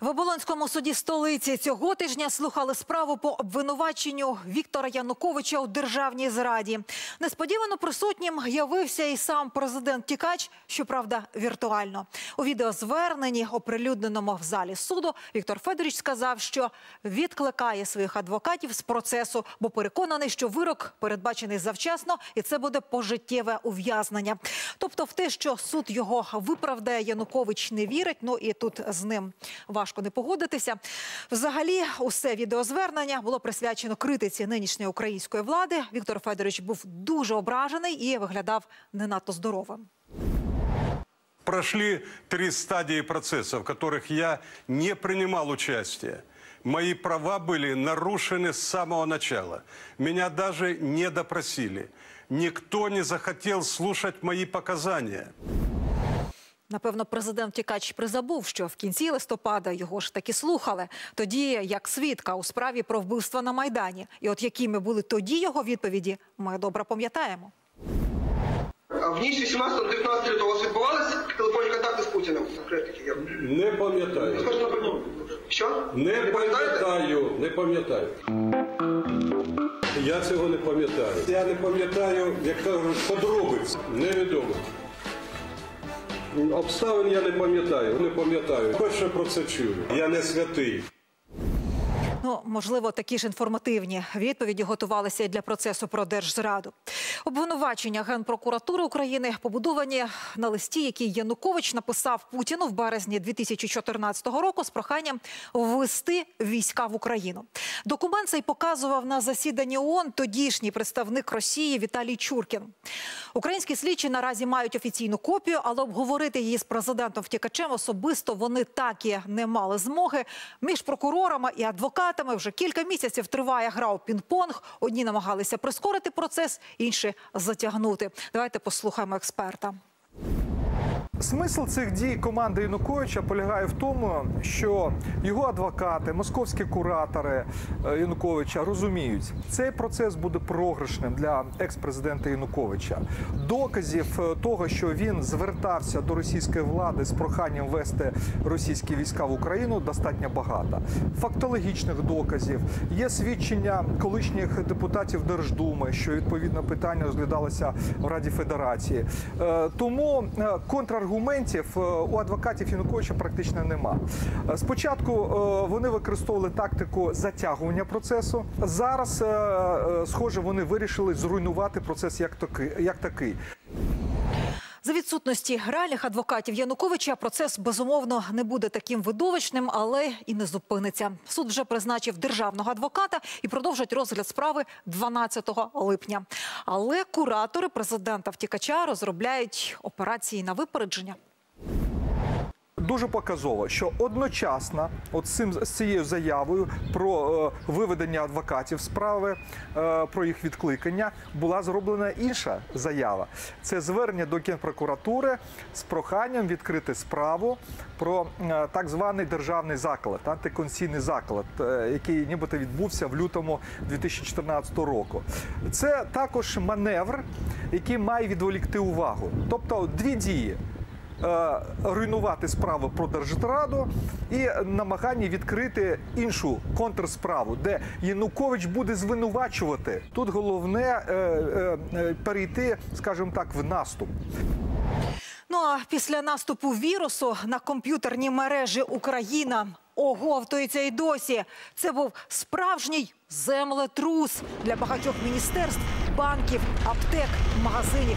В Оболонському суді столиці цього тижня слухали справу по обвинуваченню Віктора Януковича у державній зраді. Несподівано присутнім явився і сам президент Тікач, щоправда, віртуально. У відеозверненні, оприлюдненому в залі суду, Віктор Федорович сказав, що відкликає своїх адвокатів з процесу, бо переконаний, що вирок передбачений завчасно, і це буде пожиттєве ув'язнення. Тобто, в те, що суд його виправдає, Янукович не вірить. Ну і тут з ним важко не погодитися. Взагалі, усе відеозвернення було присвячено критиці нинішньої української влади. Віктор Федорович був дуже ображений і виглядав не надто здоровим. Прошли три стадии процесса, в которых я не принимал участие. Мои права были нарушены с самого начала. Меня даже не допросили. Никто не захотел слушать мои показания. Напевно, президент Тікач призабув, що в кінці листопада його ж таки слухали. Тоді як свідка у справі про вбивство на майдані. І от якими були тоді його відповіді, ми добре пам'ятаємо. В ніч 18-19 лютого у вас відбувалися телефонні контакти з Путіним? Не пам'ятаю. Що? Не пам'ятаю, не пам'ятаю. Я цього не пам'ятаю. Я не пам'ятаю, як кажуть, подробиць. Невідомо. Обставин я не пам'ятаю, не пам'ятаю. Перше про це чую. Я не святий. Ну, можливо, такі ж інформативні відповіді готувалися і для процесу про держзраду. Обвинувачення Генпрокуратури України побудовані на листі, який Янукович написав Путіну в березні 2014 року з проханням ввести війська в Україну. Документ цей показував на засіданні ООН тодішній представник Росії Віталій Чуркін. Українські слідчі наразі мають офіційну копію, але обговорити її з президентом втікачем особисто вони так і не мали змоги. Між прокурорами і адвокатами вже кілька місяців триває гра у пінг-понг. Одні намагалися прискорити процес, інші затягнути. Давайте послухаємо експерта. Смисл цих дій команди Януковича полягає в тому, що його адвокати, московські куратори е, Януковича розуміють, цей процес буде програшним для екс-президента Януковича. Доказів е, того, що він звертався до російської влади з проханням вести російські війська в Україну, достатньо багато. Фактологічних доказів є свідчення колишніх депутатів Держдуми, що відповідно питання розглядалося в Раді Федерації. Е, Тому е, контраргументів е, у адвокатів Януковича практично нема. Е, Спочатку е, вони використовували тактику затягування процесу. Зараз, схоже, вони вирішили зруйнувати процес як такий. За відсутності реальних адвокатів Януковича процес безумовно не буде таким видовищним, але і не зупиниться. Суд вже призначив державного адвоката і продовжать розгляд справи 12 липня. Але куратори президента втікача розробляють операції на випередження. Дуже показово, що одночасно, от цим з цією заявою про е, виведення адвокатів справи е, про їх відкликання, була зроблена інша заява. Це звернення до Генпрокуратури з проханням відкрити справу про е, так званий державний заклад, антиконституційний заклад, е, який нібито відбувся в лютому 2014 року. Це також маневр, який має відволікти увагу. Тобто дві дії руйнувати справу про держзраду і намагання відкрити іншу контрсправу, де Янукович буде звинувачувати. Тут головне е, е, е, перейти, скажімо так, в наступ. Ну а після наступу вірусу на комп'ютерні мережі Україна оговтується й досі. Це був справжній землетрус для багатьох міністерств, банків, аптек, магазинів,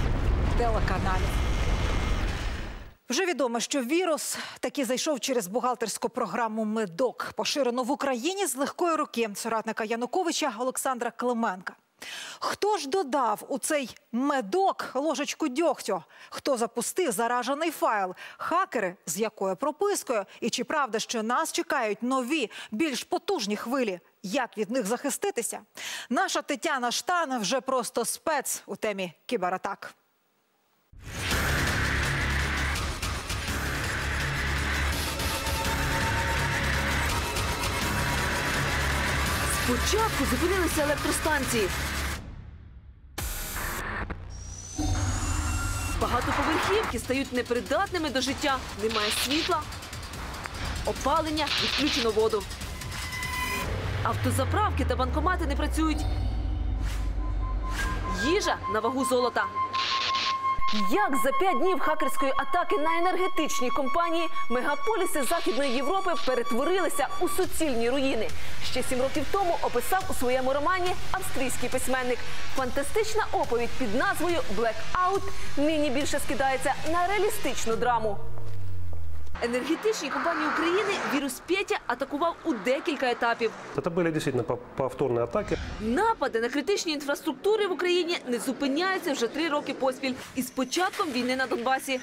телеканалів. Вже відомо, що вірус таки зайшов через бухгалтерську програму Медок, поширену в Україні з легкої руки соратника Януковича Олександра Клименка. Хто ж додав у цей медок ложечку дьогтю? Хто запустив заражений файл? Хакери з якою пропискою? І чи правда, що нас чекають нові, більш потужні хвилі? Як від них захиститися? Наша Тетяна Штан вже просто спец у темі кібератак. Спочатку зупинилися електростанції. Багатоповерхівки стають непридатними до життя. Немає світла. опалення, відключено воду. Автозаправки та банкомати не працюють. Їжа на вагу золота. Як за п'ять днів хакерської атаки на енергетичні компанії мегаполіси Західної Європи перетворилися у суцільні руїни? Ще сім років тому описав у своєму романі австрійський письменник. Фантастична оповідь під назвою «Блекаут» нині більше скидається на реалістичну драму. Енергетичні компанії України вірус Петя атакував у декілька етапів. Это были действительно по- повторные атаки. Напади на критичні інфраструктури в Україні не зупиняються вже три роки поспіль із початком війни на Донбасі.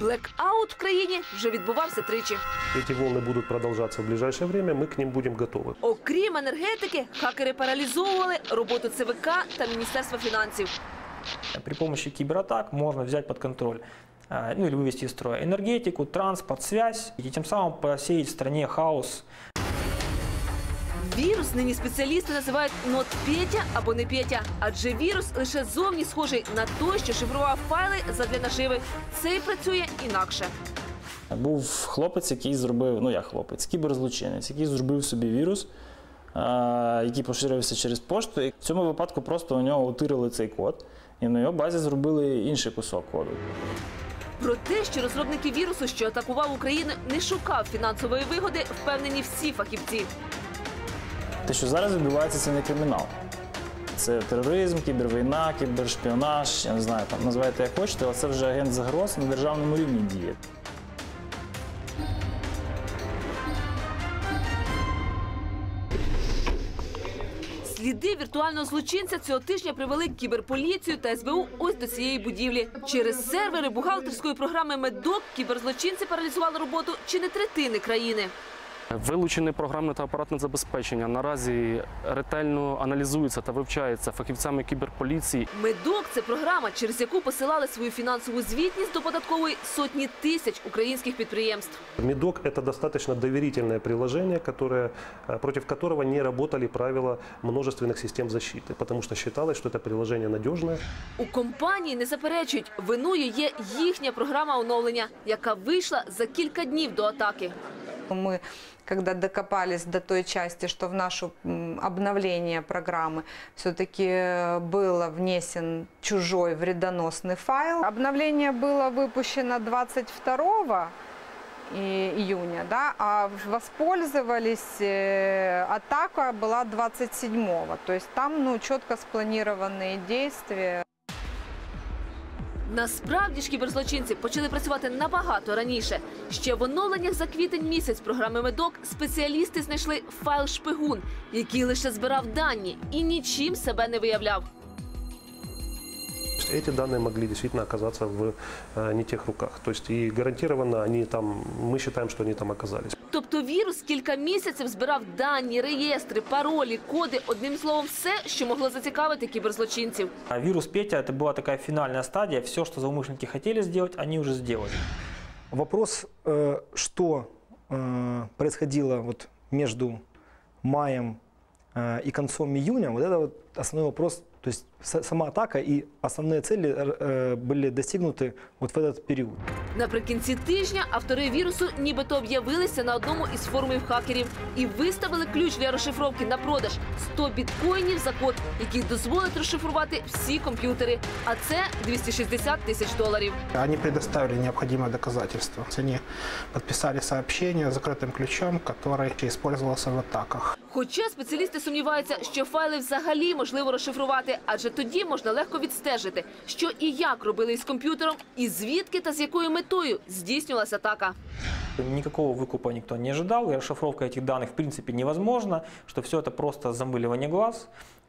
Блекаут в країні вже відбувався тричі. Эти волны будут продолжаться в ближайшее время, мы к ним будем готовы. Окрім енергетики, хакери паралізовували роботу ЦВК та Міністерства фінансів. При помощи кибератак можно взять под контроль э, ну или вывести из строя энергетику, транспорт, связь и тем самым посеять в стране хаос, Вірус нині спеціалісти називають нот Петя або не Петя, адже вірус лише зовні схожий на той, що шифрував файли задля наживи. Цей працює інакше. Був хлопець, який зробив, ну як хлопець, кіберзлочинець, який зробив собі вірус, який поширився через пошту. І в цьому випадку просто у нього утирили цей код, і на його базі зробили інший кусок коду. Про те, що розробники вірусу, що атакував Україну, не шукав фінансової вигоди, впевнені всі фахівці. Те, що зараз відбувається, це не кримінал. Це тероризм, кібервійна, кібершпіонаж, я не знаю, там називайте як хочете, але це вже агент загроз на державному рівні діє. Сліди віртуального злочинця цього тижня привели кіберполіцію та СБУ ось до цієї будівлі. Через сервери бухгалтерської програми Медок кіберзлочинці паралізували роботу чи не третини країни. Вилучене програмне та апаратне забезпечення наразі ретельно аналізується та вивчається фахівцями кіберполіції. Медок це програма, через яку посилали свою фінансову звітність до податкової сотні тисяч українських підприємств. Медок – это достаточно доверительное приложение, которое, э, против которого не работали правила множественных систем защиты, потому что считалось, что это приложение надежное. У компанії не заперечують, виною є їхня програма оновлення, яка вийшла за кілька днів до атаки. Мы, когда докопались до той части, что в наше обновление программы все-таки был внесен чужой вредоносный файл. Обновление было выпущено 22 и- июня, да, а воспользовались, э, атака была 27 То есть там ну, четко спланированные действия. Насправді ж кіберзлочинці почали працювати набагато раніше. Ще в оновленнях за квітень місяць програми Медок спеціалісти знайшли файл шпигун, який лише збирав дані і нічим себе не виявляв. Эти данные могли действительно оказаться в э, не тех руках. То есть и гарантированно они там, мы считаем, что они там оказались. Тобто вірус кілька місяців збирав дані, реєстри, паролі, коди, одним словом, все, що могло зацікавити кіберзлочинців. А вирус Петя это была такая финальная стадия. Все, что злоумышленники хотели сделать, они уже сделали. Вопрос, э, что э, происходило вот между маем э, и концом июня, вот это вот основной вопрос. То есть с- сама атака и основные цели э, были достигнуты вот в этот период. Наприкінці тижня автори вірусу нібито об'явилися на одному із форумів хакерів і виставили ключ для розшифровки на продаж 100 біткоїнів за код, який дозволить розшифрувати всі комп'ютери. А це 260 тисяч доларів. Они предоставили необходимое доказательство. Они подписали сообщение с закрытым ключом, который использовался в атаках. Хоча спеціалісти сумніваються, що файли взагалі можливо розшифрувати, адже тоді можна легко відстежити, що і як робили із комп'ютером, і звідки та з якою метою здійснювалася атака. Никакого выкупа никто не ожидал, и расшифровка этих данных в принципе невозможна, что все это просто замыливание глаз.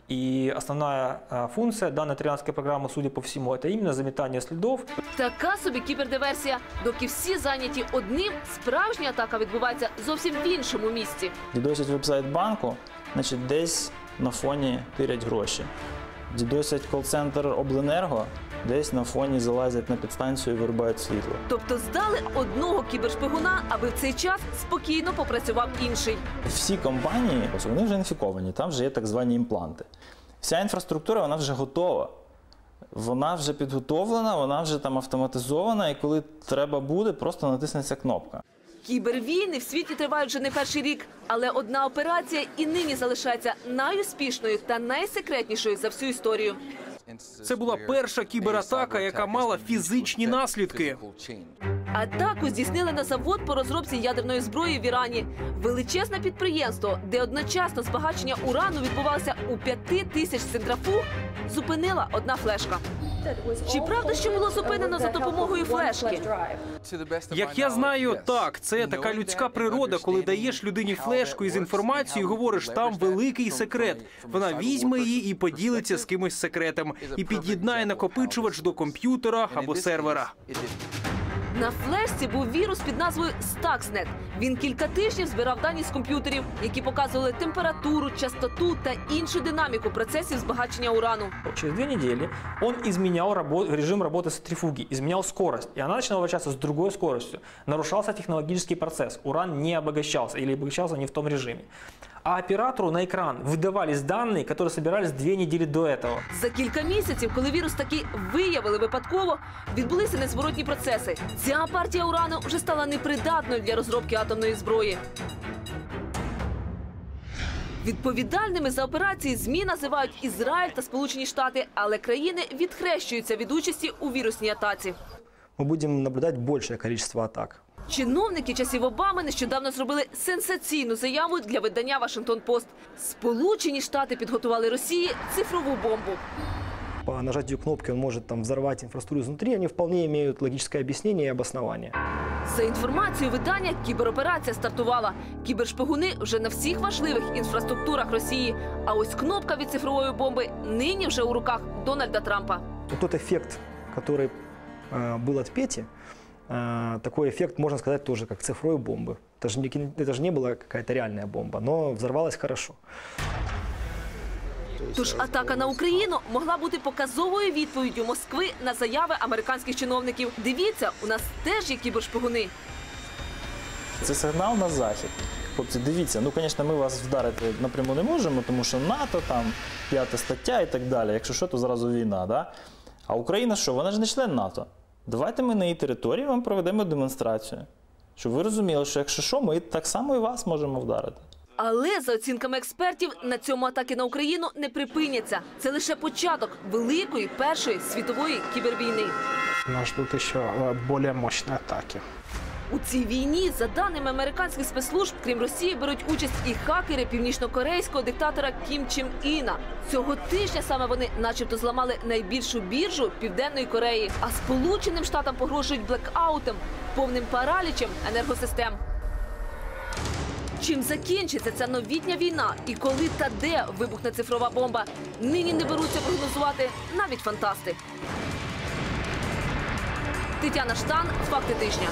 И основная э, функция данной трианской программы, судя по всему, это именно заметание следов Така собі кібердиверсія. Доки всі зайняті одним, справжня атака відбувається зовсім в іншому місці. Дідосять веб-сайт банку, значить десь на фоні тирять гроші. Дідосять кол-центр обленерго, десь на фоні залазять на підстанцію і вирубають світло. Тобто здали одного кібершпигуна, аби в цей час спокійно попрацював інший. Всі компанії, вони вже інфіковані, там вже є так звані імпланти. Вся інфраструктура вона вже готова. Вона вже підготовлена, вона вже там автоматизована, і коли треба буде, просто натиснеться кнопка. Кібервійни в світі тривають вже не перший рік, але одна операція і нині залишається найуспішною та найсекретнішою за всю історію. Це була перша кібератака, яка мала фізичні наслідки. Атаку здійснили на завод по розробці ядерної зброї в Ірані. Величезне підприємство, де одночасно збагачення урану відбувалося у п'яти тисяч центрафуг, зупинила одна флешка. Чи правда, що було зупинено за допомогою флешки? Як я знаю, так це така людська природа, коли даєш людині флешку із інформацією, говориш, там великий секрет. Вона візьме її і поділиться з кимось секретом, і під'єднає накопичувач до комп'ютера або сервера. На флешці був вірус під назвою Stuxnet. Він кілька тижнів збирав дані з комп'ютерів, які показували температуру, частоту та іншу динаміку процесів збагачення урану. Через две недели он изменял рабо- режим работы центрифуги, изменял скорость, и она начинала вращаться с другой скоростью. Нарушался технологический процесс, уран не обогащался или обогащался не в том режиме А оператору на экран выдавались данные, которые собирались две недели до этого. За кілька місяців, коли вірус таки виявили випадково, відбулися незворотні процеси. Ця партія урану вже стала непридатною для розробки атомної зброї. Відповідальними за операції ЗМІ називають Ізраїль та Сполучені Штати, але країни відхрещуються від участі у вірусній атаці. Мы будем наблюдать большее количество атак. Чиновники часів Обами нещодавно зробили сенсаційну заяву для видання Вашингтон Пост. Сполучені Штати підготували Росії цифрову бомбу. По нажатию кнопки он может там взорвать инфраструктуру изнутри, они вполне имеют логическое объяснение и обоснование. За інформацією видання, кібероперація стартувала. Кібершпигуни вже на всіх важливих інфраструктурах Росії. А ось кнопка від цифрової бомби нині вже у руках Дональда Трампа. Вот тот эффект, который э, был от Пети, э, такой эффект, можно сказать, тоже как цифровой бомбы. Это же не, кин- это же не была какая-то реальная бомба, но взорвалась хорошо. Тож атака на Україну могла бути показовою відповіддю Москви на заяви американських чиновників. Дивіться, у нас теж є кібершпигуни. Це сигнал на захід. Хлопці, дивіться, ну, звісно, ми вас вдарити напряму не можемо, тому що НАТО, там, п'ята стаття і так далі. Якщо що, то зразу війна. Да? А Україна що? Вона ж не член НАТО. Давайте ми на її території вам проведемо демонстрацію. Щоб ви розуміли, що якщо що, ми так само і вас можемо вдарити. Але за оцінками експертів, на цьому атаки на Україну не припиняться. Це лише початок великої першої світової кібервійни. Нас ждут ще більш мощні атаки. У цій війні, за даними американських спецслужб, крім Росії, беруть участь і хакери північнокорейського диктатора Кім Чен Іна. Цього тижня саме вони, начебто, зламали найбільшу біржу Південної Кореї. А Сполученим Штатам погрожують блекаутом, повним паралічем енергосистем. Чим закінчиться ця новітня війна і коли та де вибухне цифрова бомба, нині не беруться прогнозувати навіть фантасти. Тетяна Штан, факти тижня.